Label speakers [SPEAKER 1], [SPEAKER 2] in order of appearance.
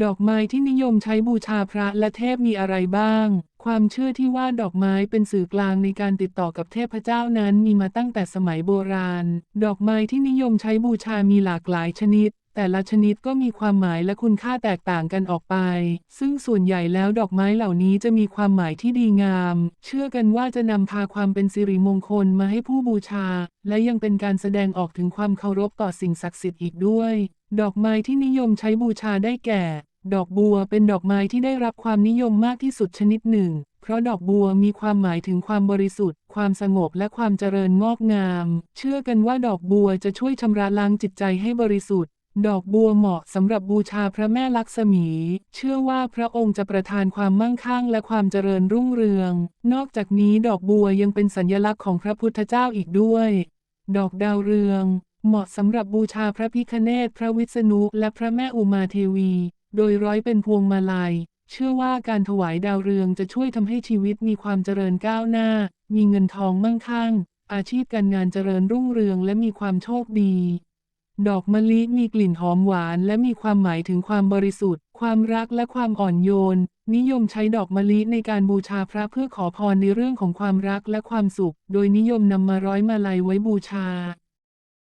[SPEAKER 1] ดอกไม้ที่นิยมใช้บูชาพระและเทพมีอะไรบ้าง ความเชื่อที่ว่าดอกไม้เป็นสื่อกลางในการติดต่อกับเทพเจ้านั้นมีมาตั้งแต่สมัยโบราณ ดอกไม้ที่นิยมใช้บูชามีหลากหลายชนิด แต่ละชนิดก็มีความหมายและคุณค่าแตกต่างกันออกไป ซึ่งส่วนใหญ่แล้วดอกไม้เหล่านี้จะมีความหมายที่ดีงาม เชื่อกันว่าจะนำพาความเป็นสิริมงคลมาให้ผู้บูชา และยังเป็นการแสดงออกถึงความเคารพต่อสิ่งศักดิ์สิทธิ์อีกด้วย ดอกไม้ที่นิยมใช้บูชาได้แก่ ดอกบัวเป็นดอกไม้ที่ได้รับความนิยมมากที่สุดชนิดหนึ่ง เพราะดอกบัวมีความหมายถึงความบริสุทธิ์ ความสงบและความเจริญงอกงาม เชื่อกันว่าดอกบัวจะช่วยชำระล้างจิตใจให้บริสุทธิ์ ดอกบัวเหมาะสำหรับบูชาพระแม่ลักษมี เชื่อว่าพระองค์จะประทานความมั่งคั่งและความเจริญรุ่งเรือง นอกจากนี้ดอกบัวยังเป็นสัญลักษณ์ของพระพุทธเจ้าอีกด้วย ดอกดาวเรือง เหมาะสำหรับบูชาพระพิคเนศพระวิษณุและพระแม่อุมาเทวี โดยร้อยเป็นพวงมาลัย เชื่อว่าการถวายดาวเรืองจะช่วยทำให้ชีวิตมีความเจริญก้าวหน้า มีเงินทองมั่งคั่ง อาชีพการงานเจริญรุ่งเรืองและมีความโชคดี ดอกมะลิมีกลิ่นหอมหวานและมีความหมายถึงความบริสุทธิ์ ความรักและความอ่อนโยน นิยมใช้ดอกมะลิในการบูชาพระเพื่อขอพรในเรื่องของความรักและความสุข โดยนิยมนำมาร้อยมาลัยไว้บูชา